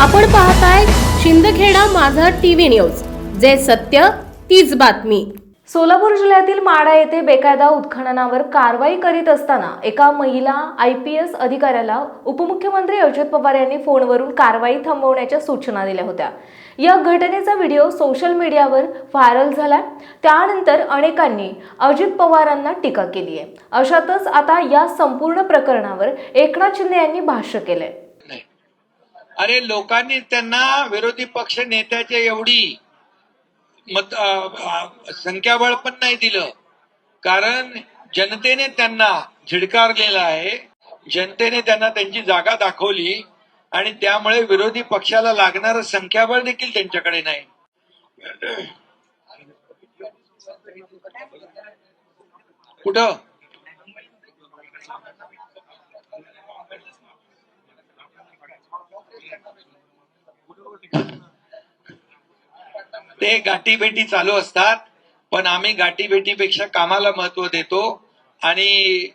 आपण पाहताय शिंदखेडा माझा टीव्ही न्यूज. जे सत्य तीच बातमी. सोलापूर जिल्ह्यातील माडा येथे बेकायदा उत्खननावर कारवाई करीत असताना एका महिला आय पी एस अधिकाऱ्याला उपमुख्यमंत्री अजित पवार यांनी फोनवरून कारवाई थांबवण्याच्या सूचना दिल्या होत्या. या घटनेचा व्हिडिओ सोशल मीडियावर व्हायरल झाला त्यानंतर अनेकांनी अजित पवारांना टीका केली आहे अशातच आता या संपूर्ण प्रकरणावर एकनाथ शिंदे यांनी भाष्य केलंय. अरे लोकांनी त्यांना विरोधी पक्ष नेत्याच्या एवढी मत संख्याबळ पण नाही दिलं. कारण जनतेने त्यांना झिडकारलेलं आहे. जनतेने त्यांना त्यांची जागा दाखवली आणि त्यामुळे विरोधी पक्षाला लागणारं संख्याबळ देखील त्यांच्याकडे नाही. कुठं? ते गाठीभेटी चालू असतात पण आम्ही गाठीभेटीपेक्षा कामाला महत्त्व देतो आणि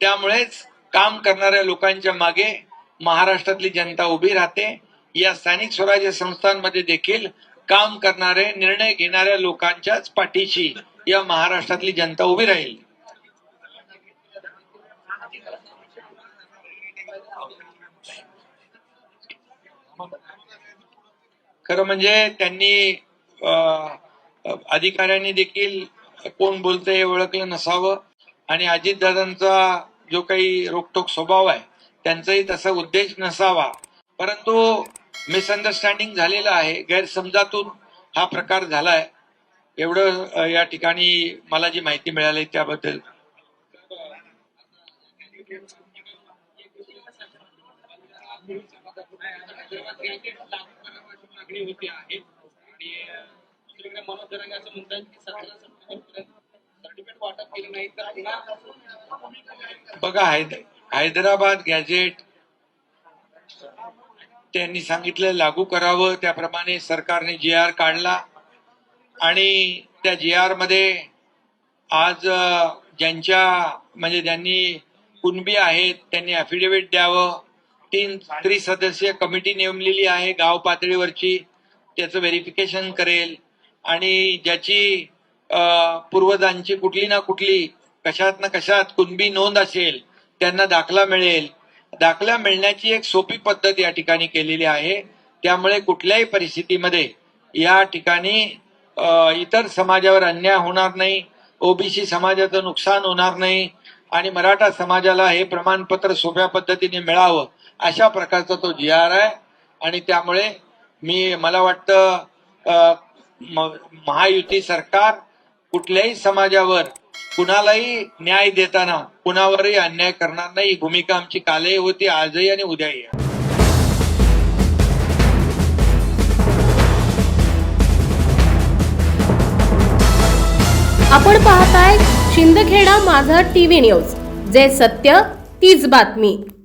त्यामुळेच काम करणाऱ्या लोकांच्या मागे महाराष्ट्रातली जनता उभी राहते. या स्थानिक स्वराज्य संस्थांमध्ये देखील काम करणारे निर्णय घेणाऱ्या लोकांच्याच पाठीशी या महाराष्ट्रातली जनता उभी राहील. खरं म्हणजे त्यांनी अधिकाऱ्यांनी देखील कोण बोलतंय हे ओळखलं नसावं. आणि अजितदादांचा जो काही रोकटोक स्वभाव आहे त्यांचाही तसा उद्देश नसावा. परंतु मिसअंडरस्टँडिंग झालेलं आहे. गैरसमजातून हा प्रकार झालाय. एवढं या ठिकाणी मला जी माहिती मिळाली त्याबद्दल. मागणी होती आहे. तिकडे मनोज दरंगे असं म्हणतात की सर्टिफिकेट वाटप केलं नाही तर पुन्हा बघा हैद हैदराबाद गॅजेट त्यांनी सांगितलं लागू करावं. त्याप्रमाणे सरकारने जी आर काढला. आणि त्या जी आरमध्ये आज ज्यांच्या म्हणजे ज्यांनी कुणबी आहेत त्यांनी अफिडेव्हिट द्यावं. तीन त्रिसदस्यीय कमिटी नेमलेली आहे गाव पातळीवरची. त्याचं व्हेरिफिकेशन करेल. आणि ज्याची पूर्वजांची कुठली ना कुठली कशात ना कशात कुणबी नोंद असेल त्यांना दाखला मिळेल. दाखला मिळण्याची एक सोपी पद्धत या ठिकाणी केलेली आहे. त्यामुळे कुठल्याही परिस्थितीमध्ये या ठिकाणी इतर समाजावर अन्याय होणार नाही ओबीसी समाजाचं नुकसान होणार नाही आणि मराठा समाजाला हे प्रमाणपत्र सोप्या पद्धतीने मिळावं अशा प्रकारचा तो जी आर आहे आणि त्यामुळे मी मला वाटतं महायुती सरकार कुठल्याही समाजावर कुणालाही न्याय देताना कुणावरही अन्याय करणार नाही. भूमिका आमची कालही होती आजही आणि उद्याही आपण पाहताय शिंदखेडा माझा टीव्ही न्यूज. जे सत्य तीच बातमी.